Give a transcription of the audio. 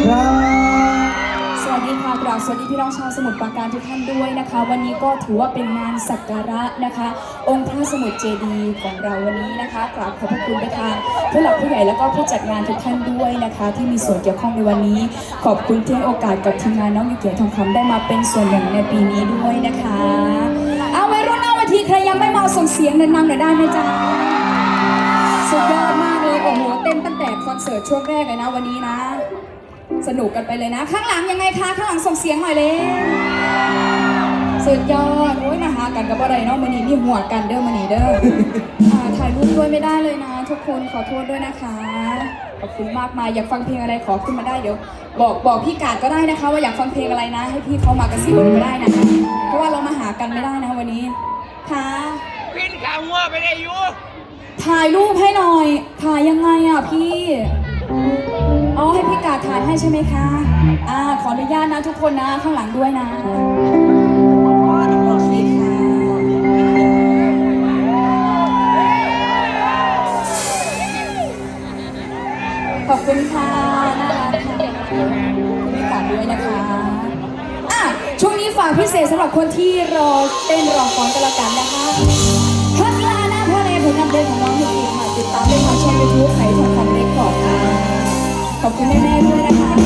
ครับสวัสดีค่ะกราบสวัสดีพี่น้องชาวสมุทรปราการทุกท่านด้วยนะคะ วันนี้ก็ถือว่าเป็นงานสักการะนะคะ องค์พระสมุทรเจดีย์ของเราวันนี้นะคะกราบขอบพระคุณไปทางผู้หลักผู้ใหญ่แล้วก็ผู้จัดงานทุกท่านด้วยนะคะ ที่มีส่วนเกี่ยวข้องในวันนี้ ขอบคุณที่ให้โอกาสกับทีมงานน้องยูเกียรติทองคำได้มาเป็นส่วนหนึ่งในปีนี้ด้วยนะคะเอาไว้รุ่นเอาวันทีใครยังไม่เมาส่งเสียงดังๆหน่อยได้ไหมจ๊ะสุดยอดมากเลยโอ้โหเต้นตั้งแต่คอนเสิร์ตช่วงแรกเลยนะวันนี้นะ สนุกกันไปเลยนะ ข้างหลังยังไงคะ ข้างหลังส่งเสียงหน่อยเลยสุดยอดโอ้ยมาหากันกับอะไรเนาะมันนี้มีหัวกันเด้อมันนี้เด้ออ่าถ่ายรูปด้วยไม่ได้เลยนะ ทุกคนขอโทษด้วยนะคะขอบคุณมากมายอยากฟังเพลงอะไรขอขึ้นมาได้เดี๋ยว บอกบอกพี่กาดก็ได้นะคะ ว่าอยากฟังเพลงอะไรนะ ให้พี่เขามากระซิบก็ได้นะคะเพราะว่าเรามาหากันไม่ได้นะวันนี้ค่ะพินขางัวไปได้อยู่ถ่ายรูปให้หน่อยถ่ายยังไงอะพี่ อ๋อให้พี่กาถ่ายให้ใช่ไหมคะ อ่า ขออนุญาตนะทุกคนนะ ข้างหลังด้วยนะขอบคุณค่ะน่ารักค่ะขอบคุณพี่กาดด้วยนะคะอะช่วงนี้ฝากพิเศษสำหรับคนที่รอเต้นรอฟ้อนกันละกันนะคะข้างลาหน้าพ่อเลผลงานเพลงของน้องมิกกี้ค่ะติดตามได้ทางช่องยูทูบไหนทอง ขอบคุณแม่ๆด้วยนะคะ